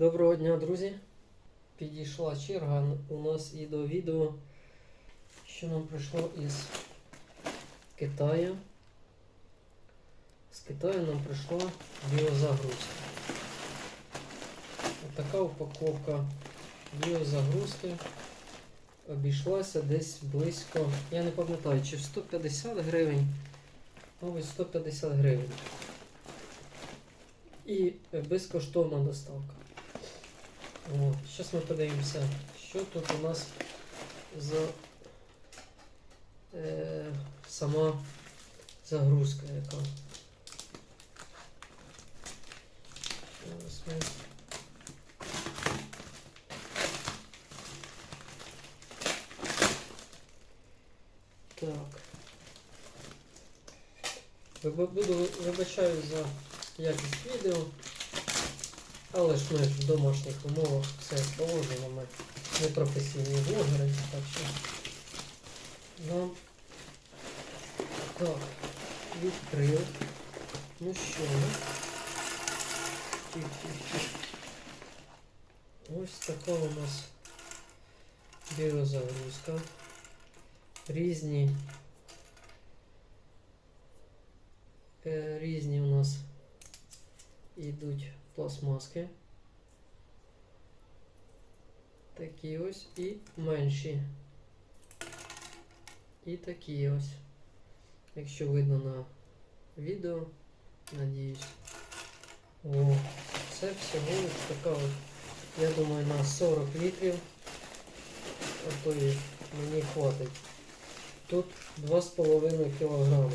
Доброго дня, друзі! Підійшла черга у нас і до відео, що нам прийшло із Китаю. З Китаю нам прийшла біозагрузка. Така упаковка біозагрузки обійшлася десь близько, я не пам'ятаю, чи в 150 гривень, мабуть 150 гривень. І безкоштовна доставка. Зараз ми подивимося, що тут у нас за е, сама загрузка яка. Так. Буду вибачаю за якість відео. Але ж ми в домашніх умовах все положено, ми не професійні блогери, так що нам так, відкрив. Ну що? Тих-тих-тих. Ось така у нас біозагрузка. Різні. Е, різні у нас йдуть пластмаски. Такі ось і менші. І такі ось. Якщо видно на відео, надіюсь. О, це всього ось така от, я думаю, на 40 літрів. А то і мені хватить. Тут 2,5 кг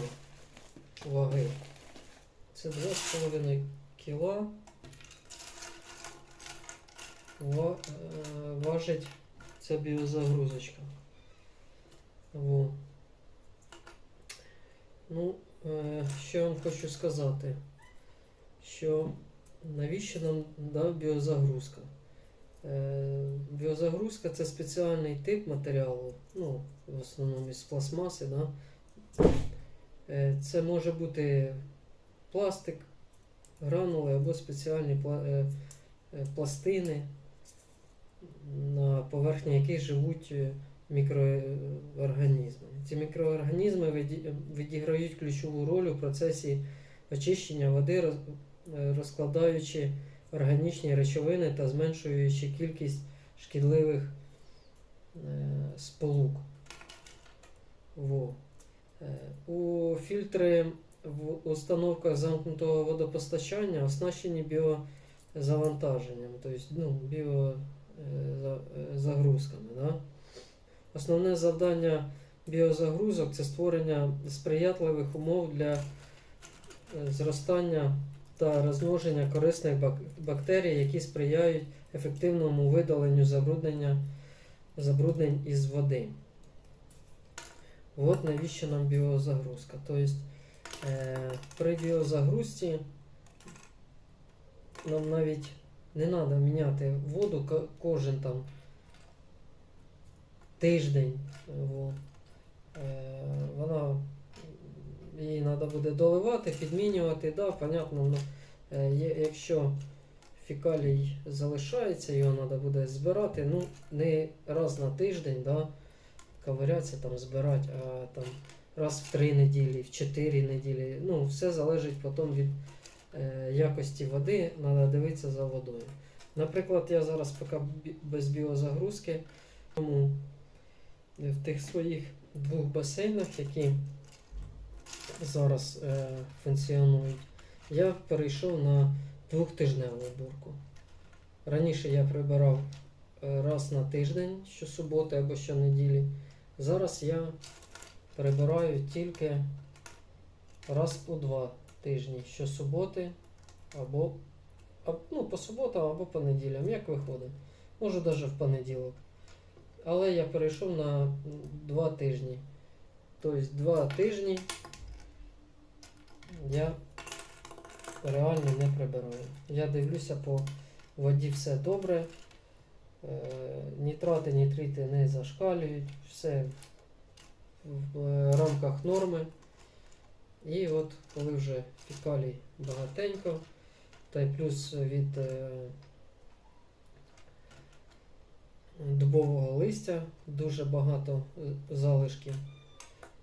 ваги. Це 2,5 кіла ва- е, важить ця біозагрузочка. Во. Ну, е, що я вам хочу сказати, що навіщо нам дав біозагрузка? Е, Біозагрузка це спеціальний тип матеріалу, ну, в основному із пластмаси, да? Е, Це може бути пластик, гранули або спеціальні пла- е, е, пластини, поверхні яких живуть е, мікроорганізми. Ці мікроорганізми відіграють ключову роль у процесі очищення води, е, розкладаючи органічні речовини та зменшуючи кількість шкідливих е, сполук. Во. У фільтри в установках замкнутого водопостачання оснащені біозавантаженням, тобто ну, біозагрузками. Да? Основне завдання біозагрузок це створення сприятливих умов для е, зростання та розмноження корисних бактерій, які сприяють ефективному видаленню забруднення, забруднень із води. От навіщо нам біозагрузка. Тобто е, при біозагрузці нам навіть не треба міняти воду кожен там тиждень. Е, вона її треба буде доливати, підмінювати. Да, понятно, ну, е, якщо фекалій залишається, його треба буде збирати. Ну, не раз на тиждень, да, ковирятися, там, збирати, а там раз в три неділі, в чотири неділі. Ну, все залежить потім від якості води, треба дивитися за водою. Наприклад, я зараз поки без біозагрузки, тому в тих своїх двох басейнах, які зараз е, функціонують, я перейшов на двохтижневу уборку. Раніше я прибирав е, раз на тиждень, щосуботи або щонеділі. Зараз я прибираю тільки раз у два тижні, щосуботи або ну, по суботам або по неділям, як виходить. Може навіть в понеділок. Але я перейшов на м, два тижні. Тобто два тижні я реально не прибираю. Я дивлюся по воді все добре. Е, нітрати, нітрити не зашкалюють, все в е, рамках норми. І от коли вже фікалій багатенько, та й плюс від е, дубового листя, дуже багато е, залишків,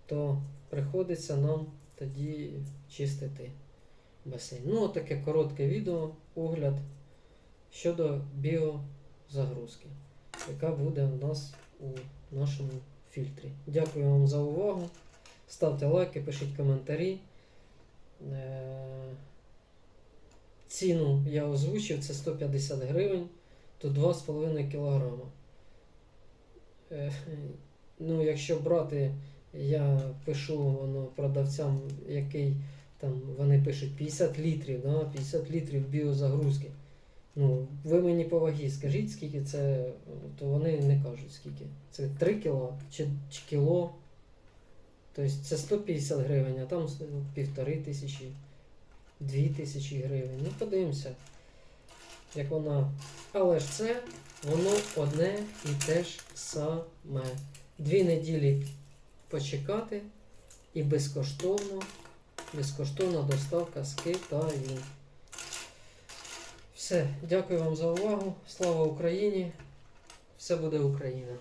то приходиться нам тоді чистити басейн. Ну, таке коротке відео, огляд щодо біозагрузки, яка буде у нас у нашому фільтрі. Дякую вам за увагу. Ставте лайки, пишіть коментарі. Е, Ціну я озвучив, це 150 гривень, то 2,5 кг. Ну, якщо брати, я пишу воно продавцям, який там вони пишуть 50 літрів, да, 50 літрів біозагрузки. Ну, ви мені по вагі скажіть, скільки це, то вони не кажуть скільки. Це 3 кіло чи, чи кіло. Тобто це 150 гривень, а там півтори тисячі, дві тисячі гривень. Ну, подивимося, як вона. Але ж це воно одне і те ж саме. Дві неділі почекати і безкоштовно, безкоштовна доставка з Китаю. Все, дякую вам за увагу. Слава Україні! Все буде Україна!